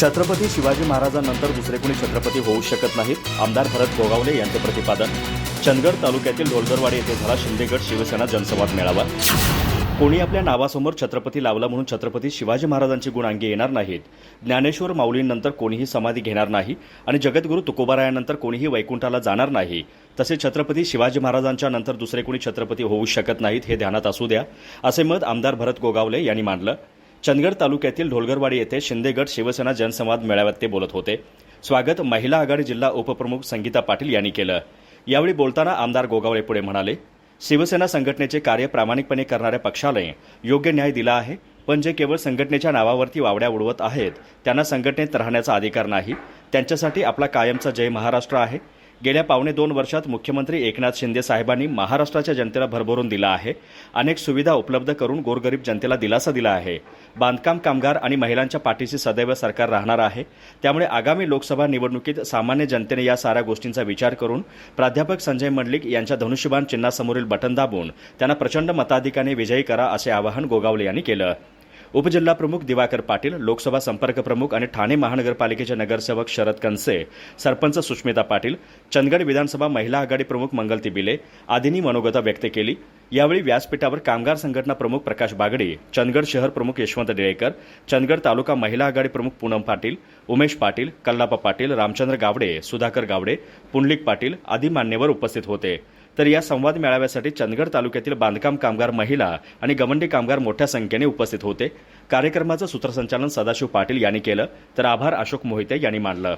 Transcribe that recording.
छत्रपती शिवाजी महाराजांनंतर दुसरे कोणी छत्रपती होऊ शकत नाहीत आमदार भरत गोगावले यांचे प्रतिपादन. चंदगड तालुक्यातील ढोलदरवाडी येथे झाला शिंदेगड शिवसेना जनसंवाद मेळावा. कोणी आपल्या नावासमोर छत्रपती लावला म्हणून छत्रपती शिवाजी महाराजांची गुणांगी येणार नाहीत. ज्ञानेश्वर माऊलींनंतर कोणीही समाधी घेणार नाही आणि जगद्गुरू तुकोबारायानंतर कोणीही वैकुंठाला जाणार नाही. तसे छत्रपती शिवाजी महाराजांच्या नंतर दुसरे कोणी छत्रपती होऊ शकत नाहीत हे ध्यानात असू द्या असे मत आमदार भरत गोगावले यांनी मांडलं. चंदगड तालुक्यातील ढोलगरवाडी येथे शिंदेगड शिवसेना जनसंवाद मेळाव्यात ते बोलत होते. स्वागत महिला आघाडी जिल्हा उपप्रमुख संगीता पाटील यांनी केलं. यावेळी बोलताना आमदार गोगावळे पुढे म्हणाले शिवसेना संघटनेचे कार्य प्रामाणिकपणे करणाऱ्या पक्षाला योग्य न्याय दिला आहे पण जे केवळ संघटनेच्या नावावरती वावड्या उडवत आहेत त्यांना संघटनेत राहण्याचा अधिकार नाही. त्यांच्यासाठी आपला कायमचा जय महाराष्ट्र आहे. गेल्या पावणे दोन वर्षात मुख्यमंत्री एकनाथ शिंदे साहेबांनी महाराष्ट्राच्या जनतेला भरभरून दिला आहे. अनेक सुविधा उपलब्ध करून गोरगरीब जनतेला दिलासा दिला आहे. बांधकाम कामगार आणि महिलांच्या पाठीशी सदैव सरकार राहणार आहे. त्यामुळे आगामी लोकसभा निवडणुकीत सामान्य जनतेने या साऱ्या गोष्टींचा विचार करून प्राध्यापक संजय मंडलिक यांच्या धनुष्यबाण चिन्हासमोरील बटन दाबून त्यांना प्रचंड मताधिकाने विजयी करा असे आवाहन गोगावले यांनी केलं. उपजिल्हा प्रमुख दिवाकर पाटील लोकसभा संपर्क प्रमुख आणि ठाणे महानगरपालिकेचे नगरसेवक शरद कनसे सरपंच सुष्मिता पाटील चंदगड विधानसभा महिला आघाडी प्रमुख मंगलती बिले आदींनी मनोगता व्यक्त केली. यावेळी व्यासपीठावर कामगार संघटना प्रमुख प्रकाश बागडे चंदगड शहर प्रमुख यशवंत डेळेकर चंदगड तालुका महिला आघाडी प्रमुख पूनम पाटील उमेश पाटील कल्लापा पाटील रामचंद्र गावडे सुधाकर गावडे पुंडलिक पाटील आदी मान्यवर उपस्थित होते. तर या संवाद मेळाव्यासाठी चंदगड तालुक्यातील बांधकाम कामगार महिला आणि गवंडी कामगार मोठ्या संख्येने उपस्थित होते. कार्यक्रमाचं सूत्रसंचालन सदाशिव पाटील यांनी केलं. तर आभार अशोक मोहिते यांनी मानलं.